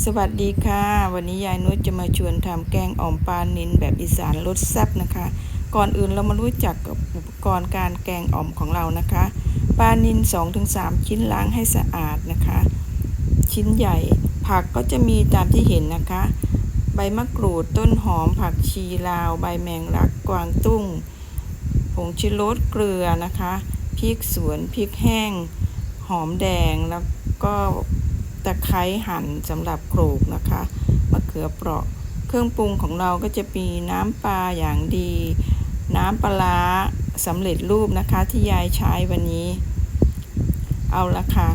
สวัสดีค่ะ วันนี้ยายนุชจะมาชวนทำแกงอ่อมปลานิลแบบอีสานรสแซ่บนะคะ ก่อนอื่นเรามารู้จักกับอุปกรณ์การแกงอ่อมของเรานะคะปลานิล2-3 ชิ้นล้างให้สะอาดนะคะ ชิ้นใหญ่ผักก็จะมีตามที่เห็นนะคะ ใบมะกรูดต้นหอม ผักชีลาว ใบแมงลักกวางตุ้ง ผงชิรสเกลือนะคะพริกสวนพริกแห้ง หอมแดงแล้วก็ ตะไคร้หั่นสำหรับโขลกนะคะมะเขือเปราะ เครื่องปรุงของเราก็จะมีน้ำปลาอย่างดี น้ำปลาร้าสำเร็จรูปนะคะที่ยายใช้วันนี้ เอาละค่ะ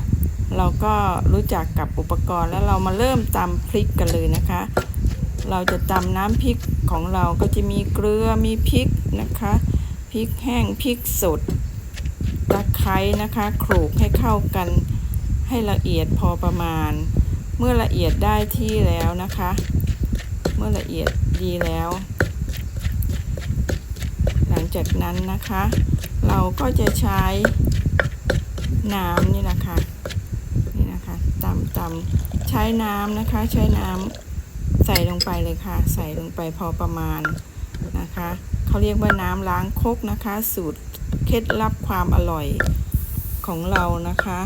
เราก็รู้จักกับอุปกรณ์แล้วเรามาเริ่มตำพริกกันเลยนะคะ เราจะตำน้ำพริกของเราก็จะมีเกลือมีพริกนะคะพริกแห้งพริกสดตะไคร้นะคะโขลกให้เข้ากัน ให้ละเอียดพอประมาณ เมื่อละเอียดได้ที่แล้วนะคะ เมื่อละเอียดดีแล้ว หลังจากนั้นนะคะ เราก็จะใช้น้ำนี่นะคะนี่นะคะตำตำใช้น้ำนะคะ ใช้น้ำใส่ลงไปเลยค่ะ ใส่ลงไปพอประมาณนะคะเขาเรียกว่าน้ำล้างคกนะคะ สูตรเคล็ดลับความอร่อยของเรานะคะ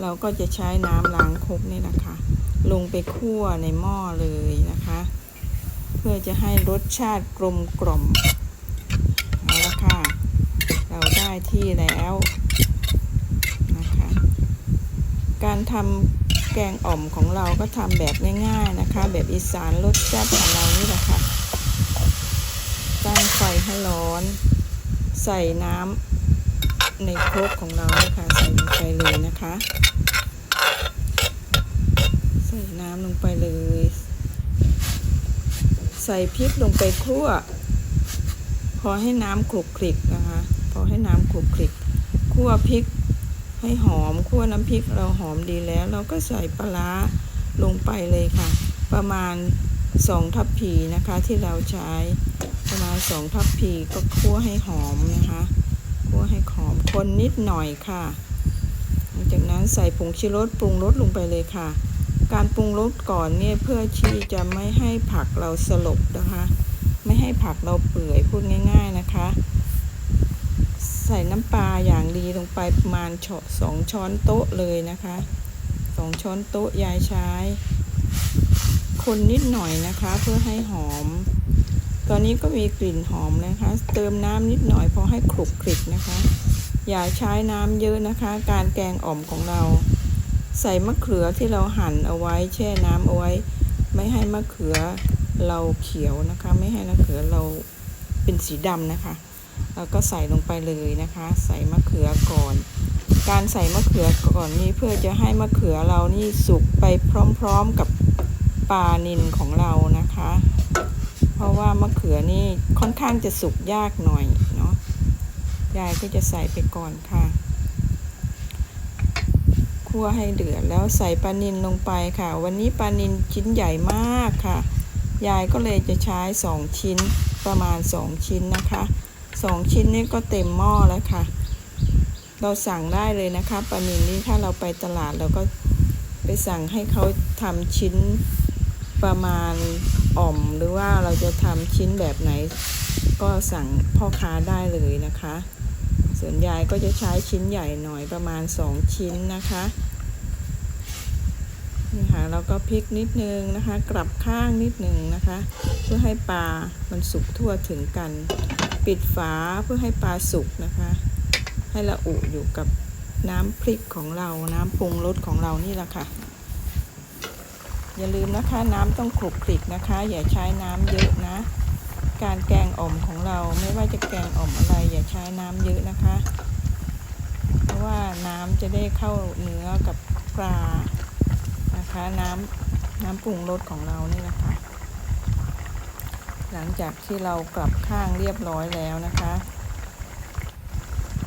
เราก็จะใช้น้ำล้างครกนี่นะคะ ลงไปคั่วในหม้อเลยนะคะ เพื่อจะให้รสชาติกลมกล่อมเอาละค่ะ เราได้ที่แล้วนะคะ การทำแกงอ่อมของเราก็ทำแบบง่ายๆนะคะ แบบอีสานรสแซ่บของเรานี่แหละค่ะตั้งไฟให้ร้อน ใส่น้ำในครกของเราเลยค่ะใส่ลงไปเลยนะคะ ใส่น้ำลงไปเลย ใส่พริกลงไปคั่ว พอให้น้ำคลุกคลิกนะคะ พอให้น้ำคลุกคลิกคั่วพริกให้หอมคั่วน้ำพริกเราหอมดีแล้ว เราก็ใส่ปลาร้าลงไปเลยค่ะ ประมาณสองทัพพีนะคะที่เราใช้ประมาณสองทัพพีก็คั่วให้หอมนะคะคั่วให้หอมคนนิดหน่อยค่ะ หลังจากนั้นใส่ผงชูรสปรุงรสลงไปเลยค่ะ การปรุงรสก่อนเนี่ยเพื่อที่จะไม่ให้ผักเราสลบนะคะ ไม่ให้ผักเราเปื่อยพูดง่าย ๆนะคะ ใส่น้ำปลาอย่างดีลงไปประมาณสองช้อนโต๊ะเลยนะคะสองช้อนโต๊ะยายใช้ คนนิดหน่อยนะคะเพื่อให้หอม ตอนนี้ก็มีกลิ่นหอมนะคะ เติมน้ำนิดหน่อยพอให้คลุกคลิกนะคะ อย่าใช้น้ำเยอะนะคะ การแกงอ่อมของเรา ใส่มะเขือที่เราหั่นเอาไว้แช่น้ำเอาไว้ ไม่ให้มะเขือเราเขียวนะคะ ไม่ให้มะเขือเราเป็นสีดำนะคะเราก็ใส่ลงไปเลยนะคะ ใส่มะเขือก่อน การใส่มะเขือก่อนนี่เพื่อจะให้มะเขือเรานี่สุกไปพร้อมๆกับปลานิลของเรานะคะ เพราะว่ามะเขือนี่ค่อนข้างจะสุกยากหน่อยเนาะยายก็จะใส่ไปก่อนค่ะ คั่วให้เดือดแล้วใส่ปลานิลลงไปค่ะ วันนี้ปลานิลชิ้นใหญ่มากค่ะ ยายก็เลยจะใช้สองชิ้นประมาณสองชิ้นนะคะสองชิ้นนี้ก็เต็มหม้อแล้วค่ะ เราสั่งได้เลยนะคะปลานิลนี่ถ้าเราไปตลาดเราก็ไปสั่งให้เขาทำชิ้นประมาณอ่อมหรือว่าเราจะทำชิ้นแบบไหน ก็สั่งพ่อค้าได้เลยนะคะ ส่วนยายก็จะใช้ชิ้นใหญ่หน่อยประมาณ 2 ชิ้นนะคะนี่ค่ะเราก็พลิกนิดนึงนะคะ กลับข้างนิดนึงนะคะ เพื่อให้ปลามันสุกทั่วถึงกัน ปิดฝาเพื่อให้ปลาสุกนะคะ ให้ละอุอยู่กับน้ำพริกของเราน้ำปรุงรสของเรานี่แหละค่ะ อย่าลืมนะคะ น้ำต้องคลุกคลิกนะคะ อย่าใช้น้ำเยอะนะ การแกงอ่อมของเราไม่ว่าจะแกงอ่อมอะไร อย่าใช้น้ำเยอะนะคะ เพราะว่าน้ำจะได้เข้าเนื้อกับปลานะคะ น้ำน้ำปรุงรสของเรานี่นะคะ หลังจากที่เรากลับข้างเรียบร้อยแล้วนะคะ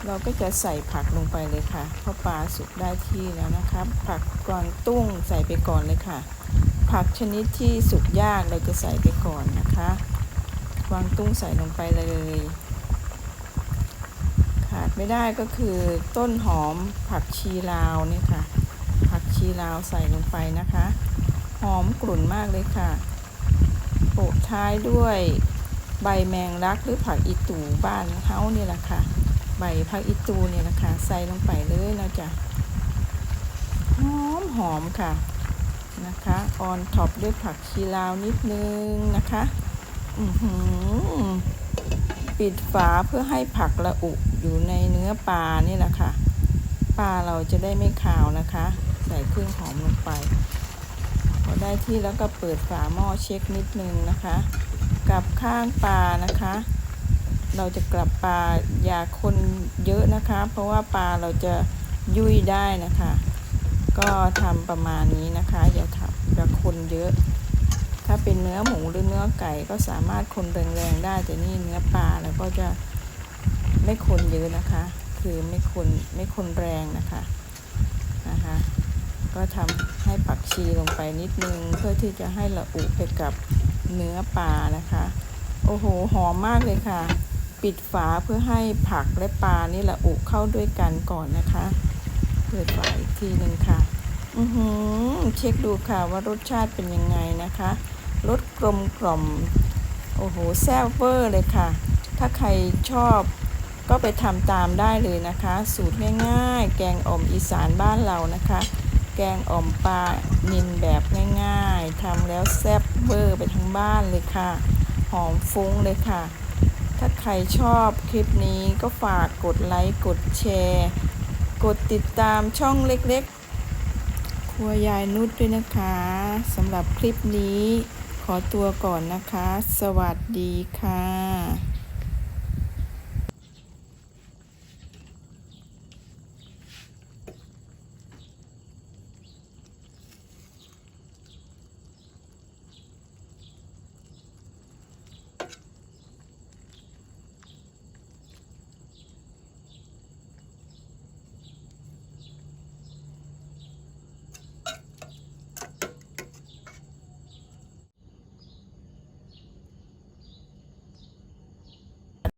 เราก็จะใส่ผักลงไปเลยค่ะเพราะปลาสุกได้ที่แล้วนะคะผักกวางตุ้งใส่ไปก่อนเลยค่ะ ผักชนิดที่สุกยากเราจะใส่ไปก่อนนะคะ วางตุ้งใส่ลงไปเลย ขาดไม่ได้ก็คือต้นหอมผักชีลาวนี่ค่ะ ผักชีลาวใส่ลงไปนะคะ หอมกลุ่นมากเลยค่ะโปะท้ายด้วยใบแมงลักหรือผักอีตูบ้านเฮาเนี่ยแหละค่ะ ใบผักอีตูเนี่ยนะคะใส่ลงไปเลยนะจ๊ะหอมหอมค่ะนะคะออนท็อปด้วยผักชีลาวนิดนึงนะคะ ปิดฝาเพื่อให้ผักละอุอยู่ในเนื้อปลานี่แหละค่ะ ปลาเราจะได้ไม่คาวนะคะ ใส่เครื่องหอมลงไป พอได้ที่แล้วก็เปิดฝาหม้อเช็คนิดนึงนะคะ กลับข้างปลานะคะ เราจะกลับปลาอย่าคนเยอะนะคะ เพราะว่าปลาเราจะยุ่ยได้นะคะ ก็ทำประมาณนี้นะคะอย่าทำอย่าคนเยอะ ถ้า เนื้อหมูหรือเนื้อไก่ก็สามารถคนแรงๆได้ แต่นี่เนื้อปลาแล้วก็จะไม่คนเยอะนะคะ คือไม่คนไม่คนแรงนะคะนะคะก็ทำให้ผักชีลงไปนิดนึง เพื่อที่จะให้ละอุไปกับเนื้อปลานะคะ โอ้โหหอมมากเลยค่ะ ปิดฝาเพื่อให้ผักและปลานี่ละอุเข้าด้วยกันก่อนนะคะเปิดฝาอีกทีหนึ่งค่ะ อือหือเช็คดูค่ะว่ารสชาติเป็นยังไงนะคะ รสกลมกล่อม โอ้โห แซ่บเวอร์เลยค่ะ ถ้าใครชอบก็ไปทำตามได้เลยนะคะ สูตรง่ายๆ แกงอ่อมอีสานบ้านเรานะคะ แกงอ่อมปลานินแบบง่ายๆทำแล้วแซ่บเวอร์ไปทั้งบ้านเลยค่ะ หอมฟุ้งเลยค่ะ ถ้าใครชอบคลิปนี้ก็ฝากกดไลค์กดแชร์ กดติดตามช่องเล็กๆ ครัวยายนุชด้วยนะคะสำหรับคลิปนี้ ขอตัวก่อนนะคะ สวัสดีค่ะ